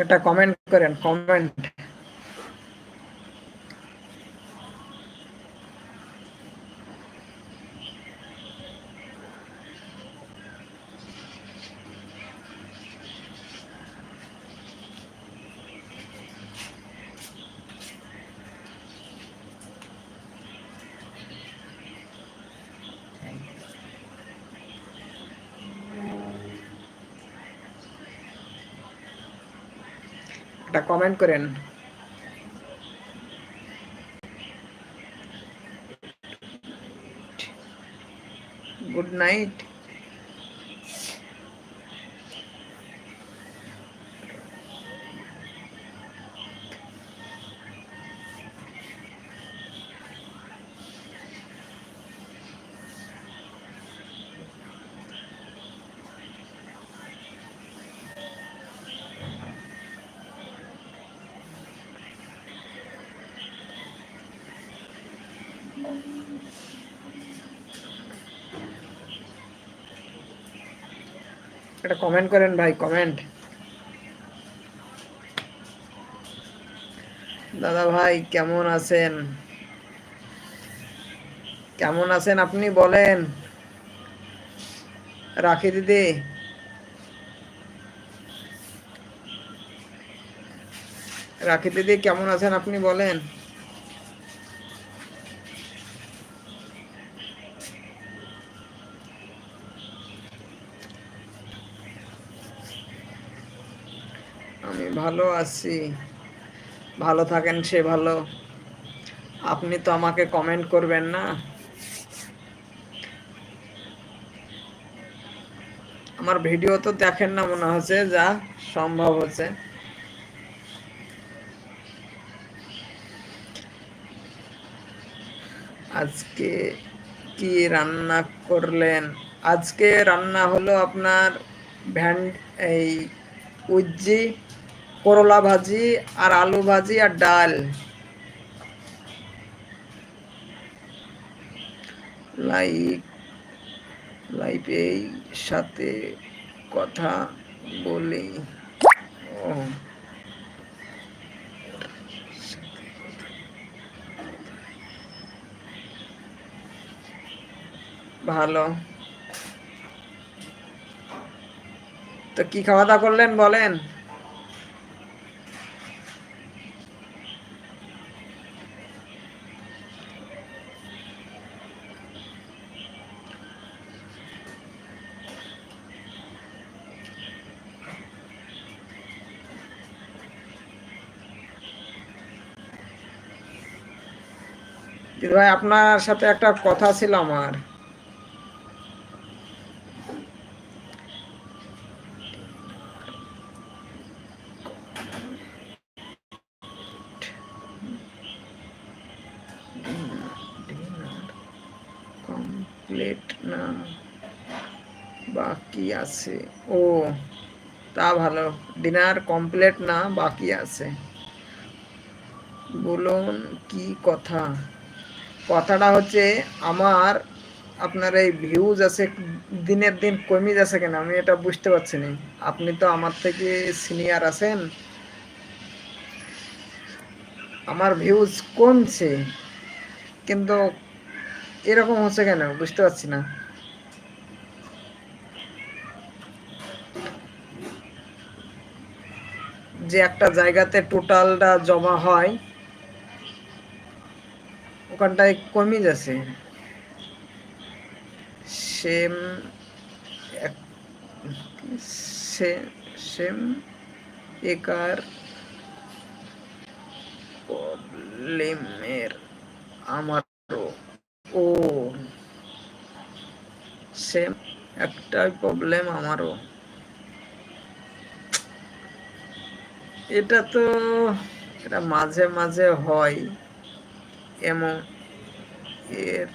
একটা কমেন্ট করেন কমেন্ট একটা কমেন্ট করেন। গুড নাইট একটা কমেন্ট করেন ভাই কমেন্ট দাদা ভাই, কেমন আছেন? কেমন আছেন আপনি বলেন? রাখি দিদি। রাখি দিদি, কেমন আছেন আপনি বলেন আমি ভালো আছি। ভালো থাকেন সে ভালো। আপনি তো আমাকে কমেন্ট করবেন না। আমার ভিডিও তো দেখেন না মনে হচ্ছে যা সম্ভব হচ্ছে। আজকে কি রান্না করলেন? আজকে রান্না হলো আপনার ভ্যান এই উজ্জি করলা ভাজি আর আলু ভাজি আর ডাল। লাইক লাইফ এই সাথে কথা বলি। ও। ভালো। তো কি খাওয়া দাওয়া করলেন বলেন? ভাই, আপনার সাথে একটা কথা ছিল আমার। কমপ্লিট না, বাকি আছে। ও, তা ভালো, ডিনার কমপ্লিট না, বাকি আছে। বলুন কি কথা? কথাটা হচ্ছে আমার, আপনার এই ভিউজ আছে, দিনের দিন কমে যাচ্ছে কেন? আমি এটা বুঝতে পারছি না। আপনি তো আমার থেকে সিনিয়র আছেন। আমার ভিউজ কমছে, কিন্তু এরকম হচ্ছে কেন? বুঝতে পারছি না। যে একটা জায়গাতে টোটালটা জমা হয় ওখানটায় কমে যাচ্ছে। সেম সেম একার প্রবলেমের আমারও। ও, সেম একটাই প্রবলেম আমারও। এটা তো, এটা মাঝে মাঝে হয়। এমন এর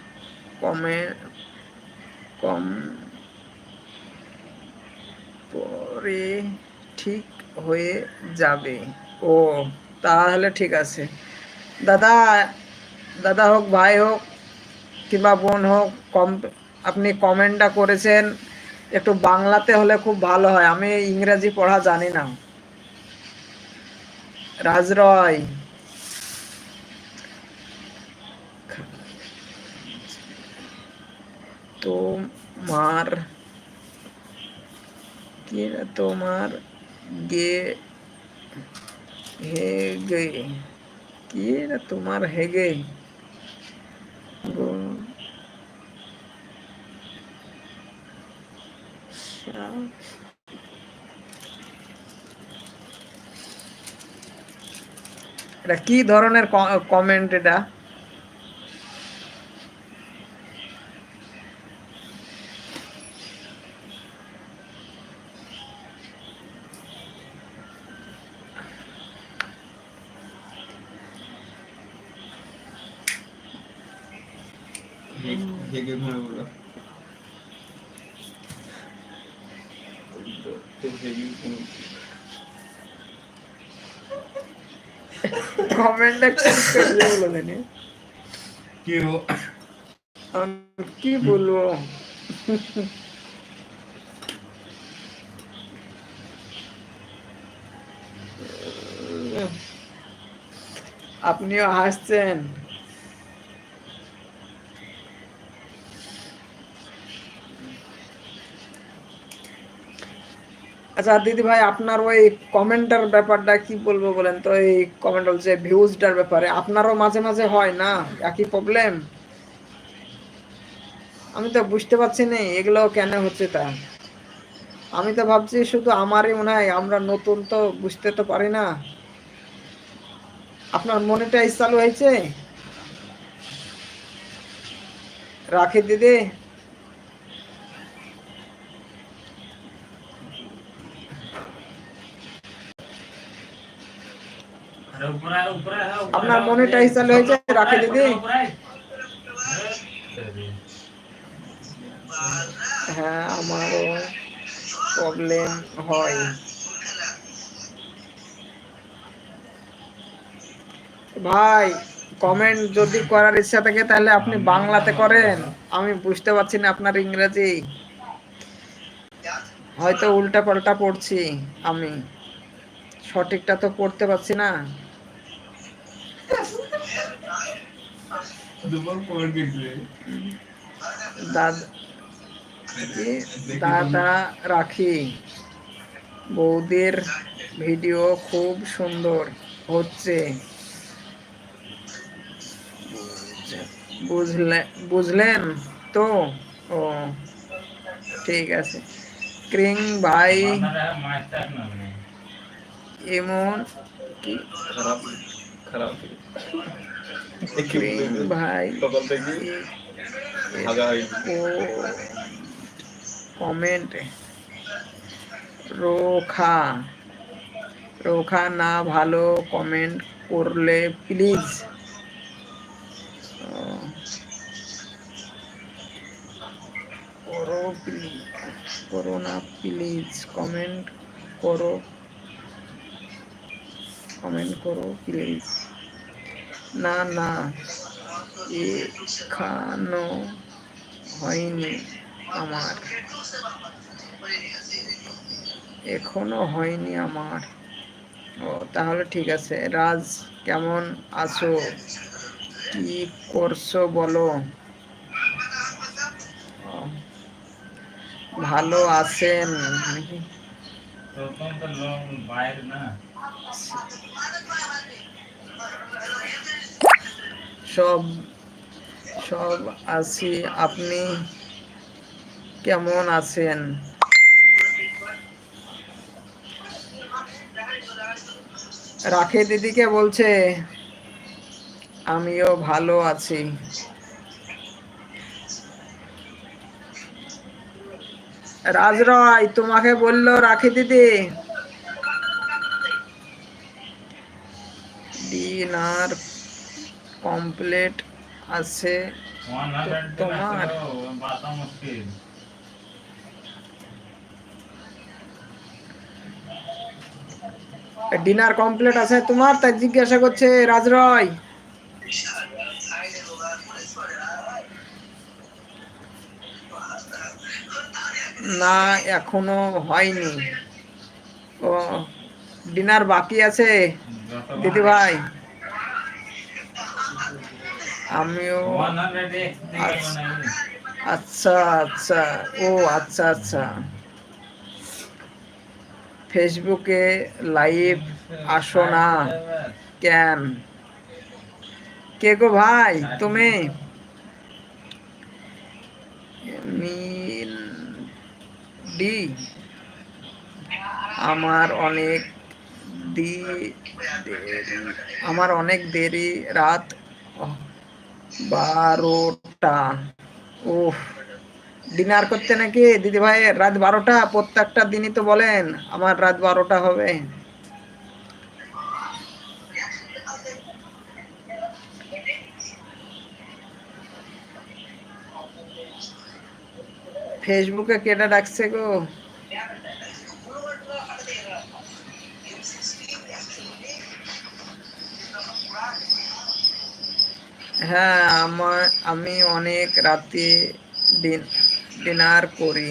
কমে কম পরে ঠিক হয়ে যাবে। ও, তাহলে ঠিক আছে। দাদা দাদা হোক, ভাই হোক, কিংবা বোন হোক, কম, আপনি কমেন্টটা করেছেন। একটু বাংলাতে হলে খুব ভালো হয়। আমি ইংরেজি পড়া জানি না। রাজ তোমার তোমার গে হে গে কি তোমার হেগে এটা কি ধরনের কমেন্ট এটা হেগে ঘুমে বলল হেগে ঘুমে কমেন্টটা কি বলব? আপনিও হাসছেন। আচ্ছা দিদি ভাই, আপনার ওই কমেন্টার ব্যাপারটা কি বলব বলেন তো? এই কমেন্ট বলছে ভিউজটার ব্যাপারে। আপনারও মাঝে মাঝে হয় না? একই প্রবলেম আমি তো বুঝতে পারছি না এগুলো কেন হচ্ছে তা? আমি তো ভাবছি শুধু আমারই মনে হয়, আমরা নতুন তো বুঝতে তো পারি না। আপনার মনিটাইজ চালু হয়েছে? রাখি দিদি। আপনার মনিটাইজ চালু হয়েছে রাখি দিদি। হ্যাঁ আমারও প্রবলেম হয়। ভাই কমেন্ট যদি করার ইচ্ছা থাকে তাহলে আপনি বাংলাতে করেন। আমি বুঝতে পারছি না আপনার ইংরেজি। হয়তো উল্টা পাল্টা পড়ছি আমি। সঠিকটা তো পড়তে পারছি না। দাদা রাখি। বৌদির ভিডিও খুব সুন্দর হচ্ছে। বুঝলে বুঝলেন তো? ও ঠিক আছে। ক্রিং ভাই এমন কি? খারাপ খারাপ। ভাই কমেন্ট রোখা রোখা না ভালো কমেন্ট করলে প্লিজ করো প্লিজ করো না প্লিজ কমেন্ট করো কমেন্ট করো প্লিজ না না এখানো হয়নি আমার। এখনও হয়নি আমার। ও তাহলে ঠিক আছে। রাজ কেমন আছো? কি করছ বলো? ভালো আছেন? নাকি? সব সব আছি। আপনি কেমন আছেন? রাখে দিদিকে বলছে, আমিও ভালো আছি। রাজ রয় তোমাকে বলল, রাখি দিদি, ডিনার কমপ্লিট আছে। তোমার? ডিনার কমপ্লিট আছে তোমার? তাই জিজ্ঞাসা করছে রাজরয়। না, এখনও হয়নি। ও ডিনার বাকি আছে? দিদি ভাই আমিও আচ্ছা আচ্ছা ও আচ্ছা আচ্ছা। ফেসবুকে লাইভ আসো না কেন কে গো ভাই, তুমি? ডি। আমার অনেক আমার অনেক দেরি রাত বারোটা। ও ডিনার করতে নাকি? দিদি ভাই, রাত বারোটা, প্রত্যেকটা দিনই তো বলেন, আমার রাত বারোটা হবে। ফেসবুকে কেটা ডাকছে গো? হ্যাঁ আমার, আমি অনেক রাতে ডিনার করি।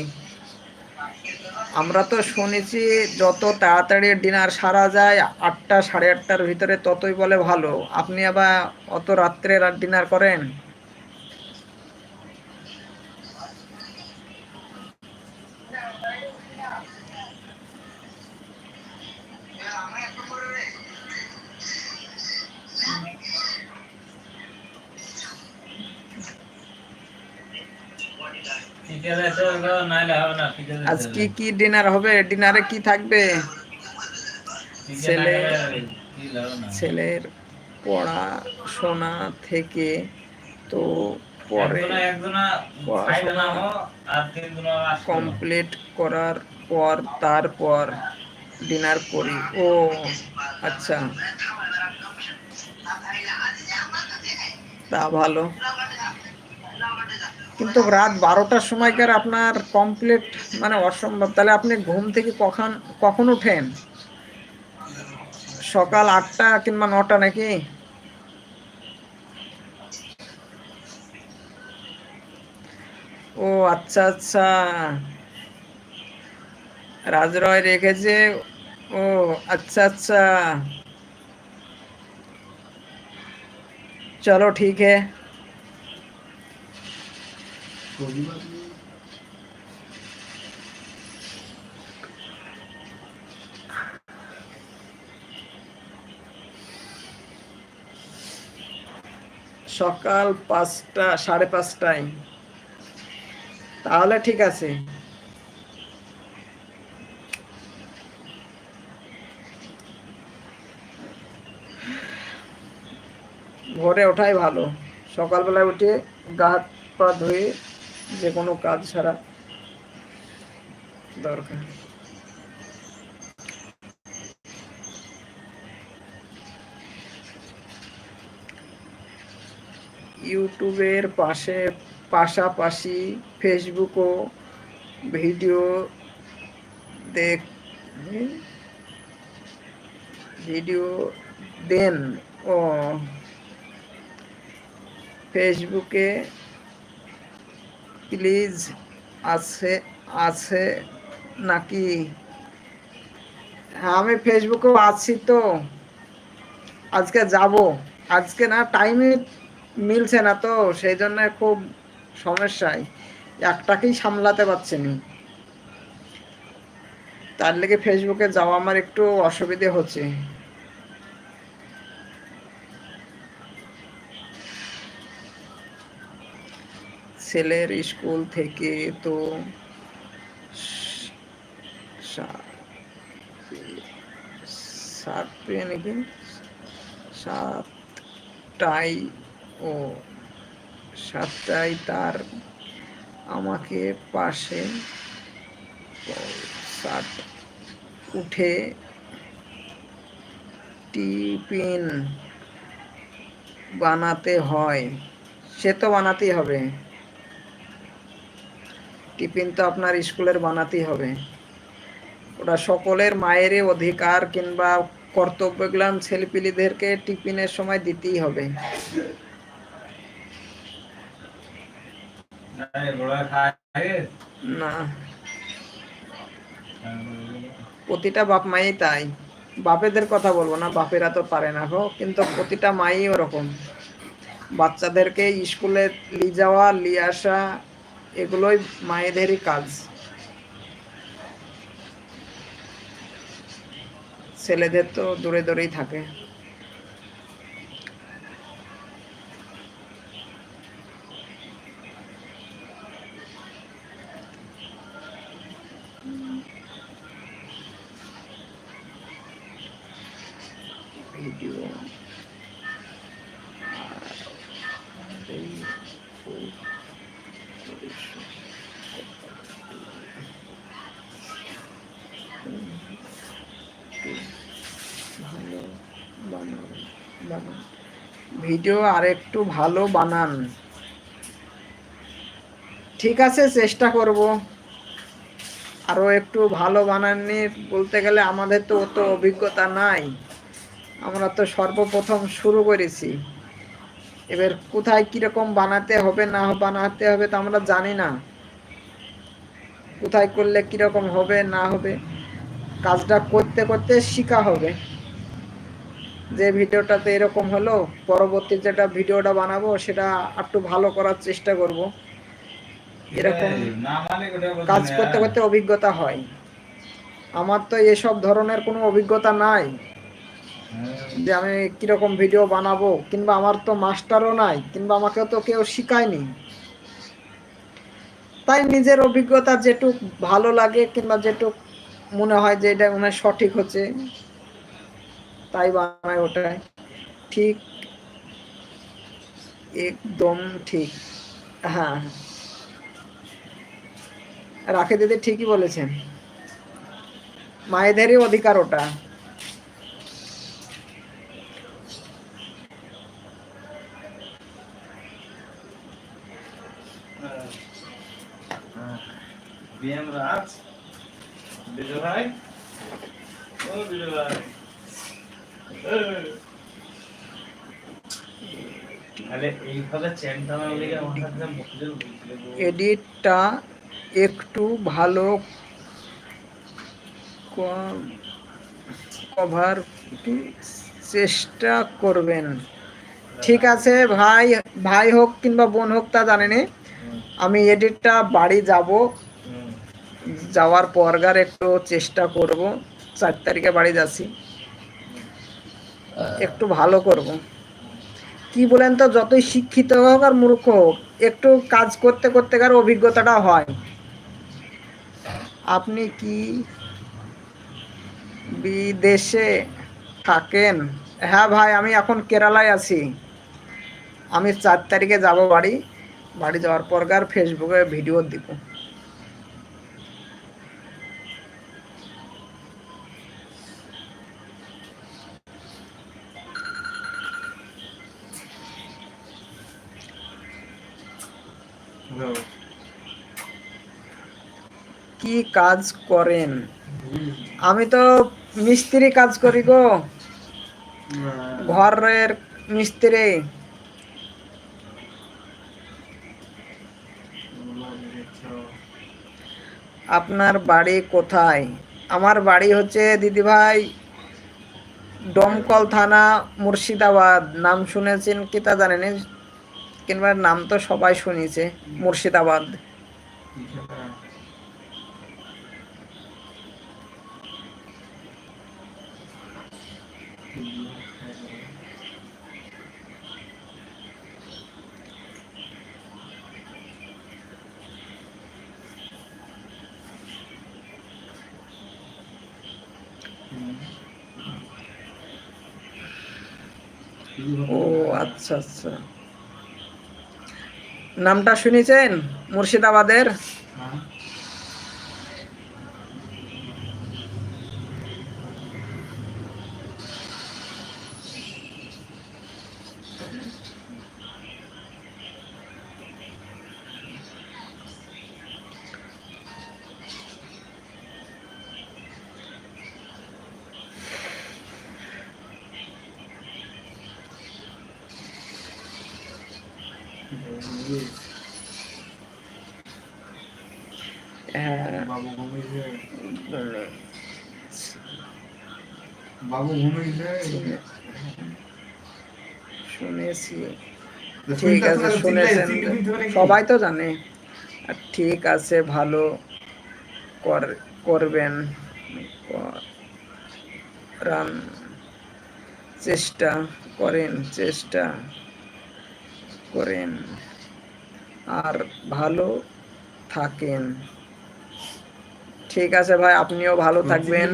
আমরা তো শুনেছি যত তাড়াতাড়ি ডিনার সারা যায়, আটটা সাড়ে আটটার ভিতরে ততই বলে ভালো। আপনি আবার অত রাত্রে ডিনার করেন? আজকে কি ডিনার হবে? ডিনারে কি থাকবে? ছেলে ছেলের পড়াশোনা থেকে তো পরে কমপ্লিট করার পর তারপর ডিনার করি। ও আচ্ছা। তা ভালো। কিন্তু রাত বারোটার সময়কার আপনার কমপ্লিট মানে অসম্ভব। তাহলে আপনি ঘুম থেকে কখন কখন উঠেন? সকাল আটটা কিংবা নটা নাকি? ও আচ্ছা আচ্ছা। রাজরয় রেখেছে। ও আচ্ছা আচ্ছা। চলো, ঠিক হ্যাঁ সকাল পাঁচটা, সাড়ে পাঁচটায়। তাহলে ঠিক আছে। ভোরে ওঠাই ভালো। সকালবেলায় উঠে গা হাত পা ধুয়ে যে কোনো কাজ ছাড়া দরকার। ইউটিউবের পাশে পাশাপাশি ফেসবুকও ভিডিও দেখ ভিডিও দেন ও। ফেসবুকে প্লিজ আছে আছে নাকি? হ্যাঁ আমি ফেসবুকেও আছি তো। আজকে যাব। আজকে না টাইমে মিলছে না তো, সেই জন্য খুব সমস্যায়। একটাকেই সামলাতে পারছি না। তার লেগে ফেসবুকে যাওয়া আমার একটু অসুবিধে হচ্ছে। ছেলের স্কুল থেকে তো সাতটাই ও, সাতটায় তার আমাকে পাশে সাত উঠে টিফিন বানাতে হয়। সে তো বানাতেই হবে। টিফিন তো আপনার স্কুলের বানাতেই হবে। ওটা সকলের মায়েরই অধিকার কিংবা কর্তব্যগুলাম ছেলেপিলিদেরকে টিফিনের সময় দিতেই হবে। না। প্রতিটা বাপ মাই তাই। বাপেদের কথা বলব না বাপেরা তো পারে না গো কিন্তু প্রতিটা মাই ওরকম। বাচ্চাদেরকে স্কুলে নিয়ে যাওয়া নিয়ে আসা এগুলোই মায়েদেরই কাজ। ছেলেদের তো দূরে দূরেই থাকে। ভিডিও ভালো বানান বানান ভিডিও আর একটু ভালো বানান। ঠিক আছে, চেষ্টা করব। আরও একটু ভালো বানানি বলতে গেলে আমাদের তো অত অভিজ্ঞতা নাই। আমরা তো সর্বপ্রথম শুরু করেছি। এবার কোথায় কীরকম বানাতে হবে, না বানাতে হবে তা আমরা জানি না। কোথায় করলে কীরকম হবে, না হবে, কাজটা করতে করতে শিখা হবে। যে ভিডিওটাতে এরকম হলো পরবর্তী যেটা ভিডিওটা বানাবো সেটা একটু ভালো করার চেষ্টা করব। এরকম কাজ করতে করতে অভিজ্ঞতা হয়। আমার তো এসব ধরনের কোনো অভিজ্ঞতা নাই। যে আমি কীরকম ভিডিও বানাবো কিংবা আমার তো মাস্টারও নাই কিংবা আমাকে তো কেউ শিখায়নি। তাই নিজের অভিজ্ঞতা যেটুক ভালো লাগে কিংবা যেটুক মনে হয় যে এটা মনে সঠিক হচ্ছে তাই বানায় ওটাই ঠিক একদম ঠিক। হ্যাঁ। রাখে দিদি ঠিকই বলেছেন। মায়েদেরই অধিকার ওটা। বিএম রাজ, বিজয় ভাই। ও বিজয় ভাই আরে এইভাবে চ্যানটা না লেগে আমার সাথে মুখে বলছিল এডিটটা একটু ভালো কভার চেষ্টা করবেন। ঠিক আছে ভাই ভাই হোক কিংবা বোন হোক তা জানেনি। আমি এডিটটা বাড়ি যাব। যাওয়ার পরগার একটু চেষ্টা করব। চার তারিখে বাড়ি যাচ্ছি। একটু ভালো করব। কি বলেন তো, যতই শিক্ষিত হোক আর মূর্খ হোক, একটু কাজ করতে করতে কার অভিজ্ঞতাটা হয়। আপনি কি বিদেশে থাকেন? হ্যাঁ ভাই, আমি এখন কেরালায় আছি। আমি চার তারিখে যাব বাড়ি। বাড়ি যাওয়ার পর আর ফেসবুকে ভিডিও দিব। কাজ করেন? আমি তো মিস্ত্রি কাজ করি গো। ঘরের মিস্ত্রি। আপনার বাড়ি কোথায়? আমার বাড়ি হচ্ছে দিদিভাই ডমকল থানা, মুর্শিদাবাদ। নাম শুনেছেন কি তা জানেন? কিংবা নাম তো সবাই শুনেছে, মুর্শিদাবাদ। ও আচ্ছা আচ্ছা। নামটা শুনেছেন? মুর্শিদাবাদের হ্যাঁ বাবু ঘুমিয়েছে শুনেছি ঠিক আছে শুনেছেন চিল্লাই- চিল্লি শুনতে পারে কি? সবাই তো জানে। ঠিক আছে ভালো কর- করবেন। চেষ্টা করেন চেষ্টা। করেন। আর ভালো থাকেন। ঠিক আছে ভাই আপনিও ভালো থাকবেন।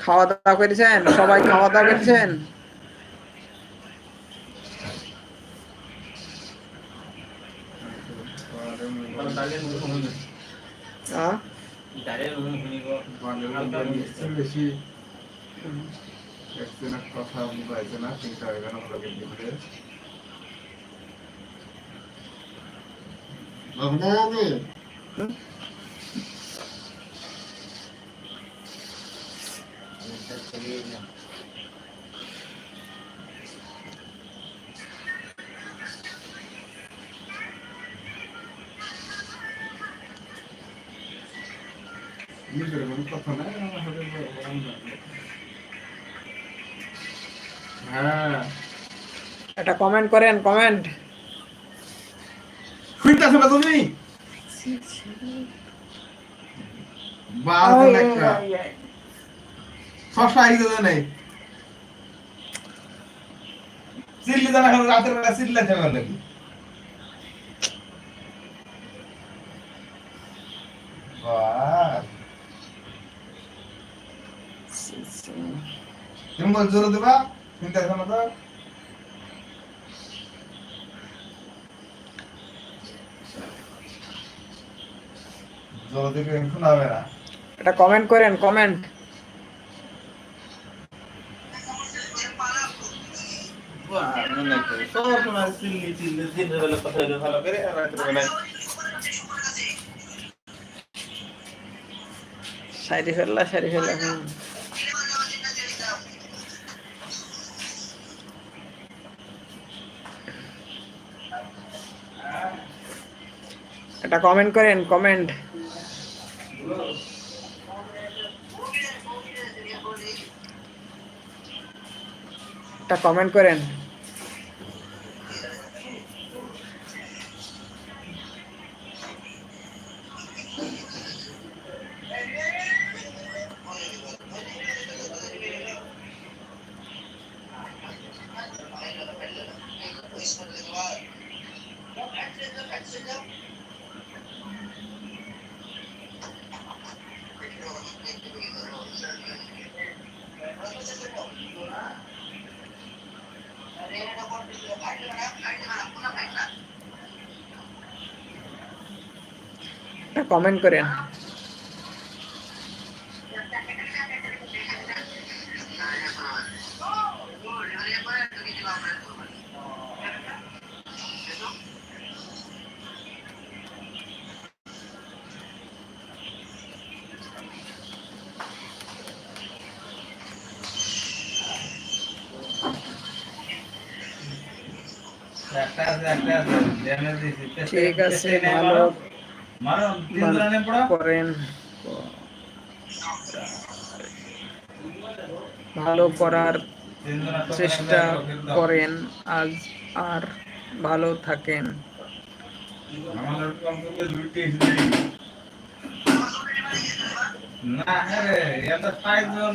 খাওয়া দাওয়া করেছেন? সবাই খাওয়া দাওয়া করেছেন? হ্যাঁ? বেশি কথা বুঝাইছে না চিন্তা হবে না ওগুলোকে দিতে নিজের কোনো কথা নাই না। হ্যাঁ। একটা কমেন্ট করেন কমেন্ট শুনতেছো না তুমি? বাল একটা। শশা আইতে দেয় নাই। চিল্লি জানা রাতের বেলা চিল্লা যাবে নাকি? বাহ। তুমি বল জোরে দেবা শুনতেছো না তো জোরে দিলে শোনাবে না একটা কমেন্ট করেন কমেন্ট সাইডে ফেললা সাইডে ফেললা একটা কমেন্ট করেন কমেন্ট একটা কমেন্ট করেন। কমেন্ট করেন ঠিক আছে ভালো করেন ভালো করার চেষ্টা করেন আজ আর ভালো থাকেন না রে এটা পাঁচজন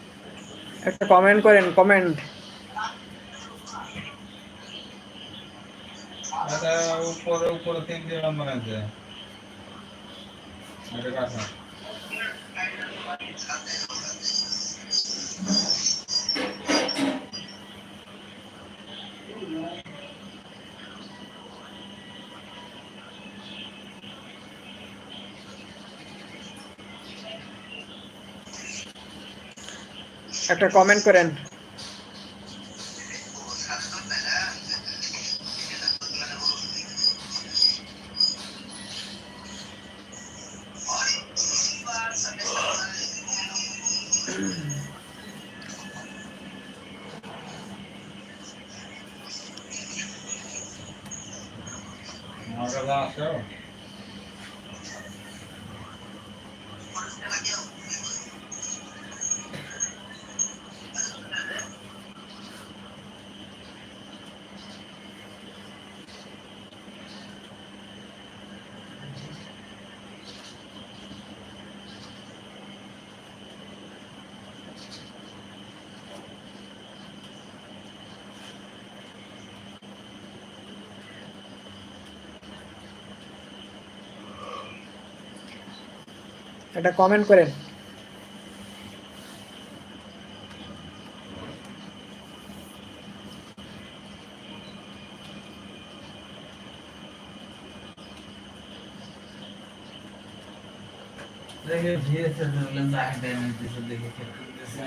একটা কমেন্ট করেন কমেন্ট উপরে উপরে তিন দিন আছে। একটা কমেন্ট করেন। একটা কমেন্ট করেন। দেখে ভিড়েছে বললেন যে আড্ডায় নিতেছে দেখে খেলতেছে।